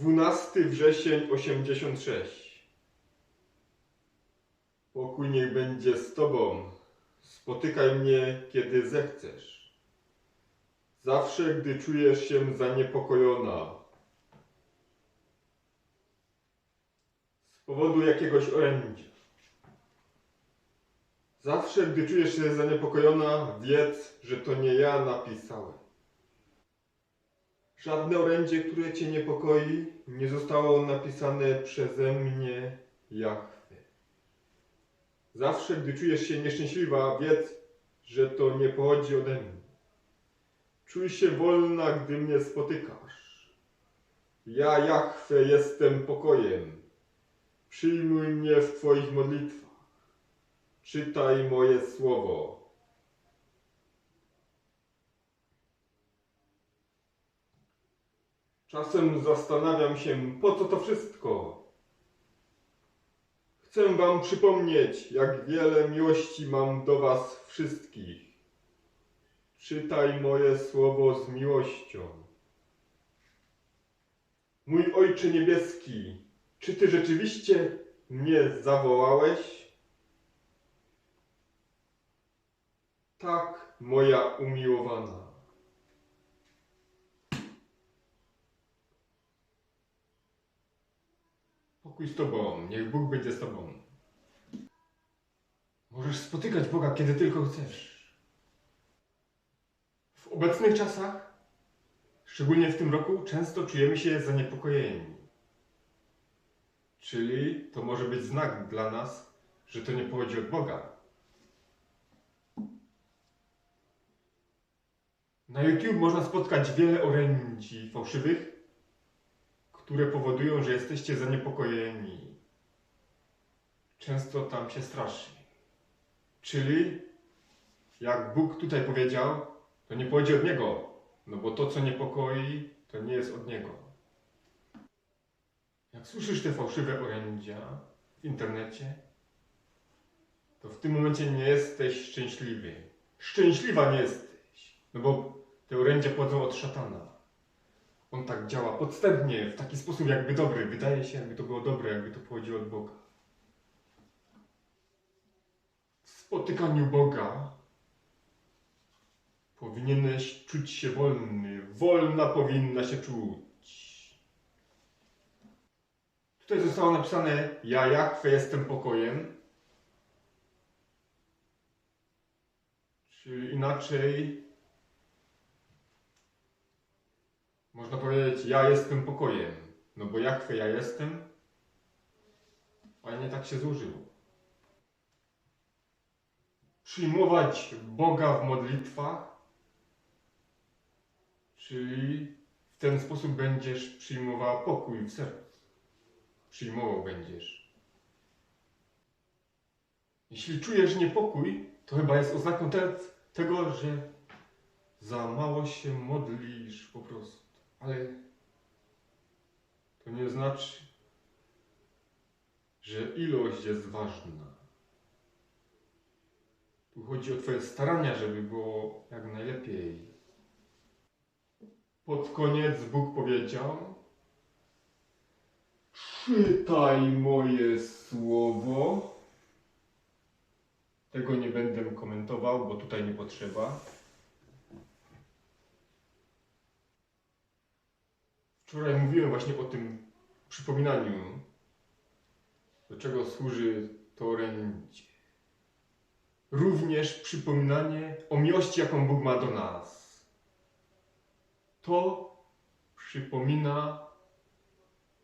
12 wrzesień 86. Pokój niech będzie z Tobą. Spotykaj mnie, kiedy zechcesz. Zawsze, gdy czujesz się zaniepokojona. Z powodu jakiegoś orędzia. Zawsze, gdy czujesz się zaniepokojona, wiedz, że to nie ja napisałem. Żadne orędzie, które cię niepokoi, nie zostało napisane przeze mnie, Jahwe. Zawsze, gdy czujesz się nieszczęśliwa, wiedz, że to nie pochodzi ode mnie. Czuj się wolna, gdy mnie spotykasz. Ja, Jahwe, jestem pokojem. Przyjmuj mnie w Twoich modlitwach. Czytaj moje słowo. Czasem zastanawiam się, po co to wszystko. Chcę Wam przypomnieć, jak wiele miłości mam do Was wszystkich. Czytaj moje słowo z miłością. Mój Ojcze Niebieski, czy Ty rzeczywiście mnie zawołałeś? Tak, moja umiłowana. Pokój z Tobą, niech Bóg będzie z Tobą. Możesz spotykać Boga, kiedy tylko chcesz. W obecnych czasach, szczególnie w tym roku, często czujemy się zaniepokojeni. Czyli to może być znak dla nas, że to nie pochodzi od Boga. Na YouTube można spotkać wiele orędzi fałszywych, które powodują, że jesteście zaniepokojeni. Często tam się straszy. Czyli, jak Bóg tutaj powiedział, to nie pochodzi od Niego, no bo to, co niepokoi, to nie jest od Niego. Jak słyszysz te fałszywe orędzia w internecie, to w tym momencie nie jesteś szczęśliwy. Szczęśliwa nie jesteś, no bo te orędzia pochodzą od szatana. On tak działa podstępnie, w taki sposób jakby dobry. Wydaje się, jakby to było dobre, jakby to pochodziło od Boga. W spotykaniu Boga powinieneś czuć się wolny. Wolna powinna się czuć. Tutaj zostało napisane: Ja, Jachwę, jestem pokojem. Czyli inaczej Można powiedzieć, ja jestem pokojem. No bo Jachwę ja jestem, fajnie tak się złożyło. Przyjmować Boga w modlitwach, czyli w ten sposób będziesz przyjmowała pokój w sercu. Przyjmował będziesz. Jeśli czujesz niepokój, to chyba jest oznaką te, tego, że za mało się modlisz po prostu. Ale to nie znaczy, że ilość jest ważna. Tu chodzi o Twoje starania, żeby było jak najlepiej. Pod koniec Bóg powiedział: Czytaj moje słowo. Tego nie będę komentował, bo tutaj nie potrzeba. Wczoraj mówiłem właśnie o tym przypominaniu, do czego służy to orędzie. Również przypominanie o miłości, jaką Bóg ma do nas. To przypomina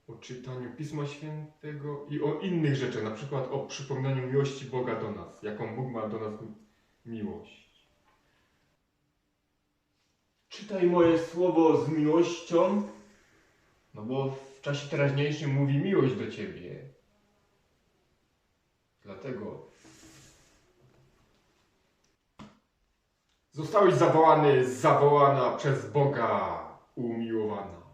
o czytaniu Pisma Świętego i o innych rzeczach, na przykład o przypominaniu miłości Boga do nas, jaką Bóg ma do nas miłość. Czytaj moje słowo z miłością, no bo w czasie teraźniejszym mówi miłość do ciebie. Dlatego zostałeś zawołany, zawołana przez Boga umiłowana.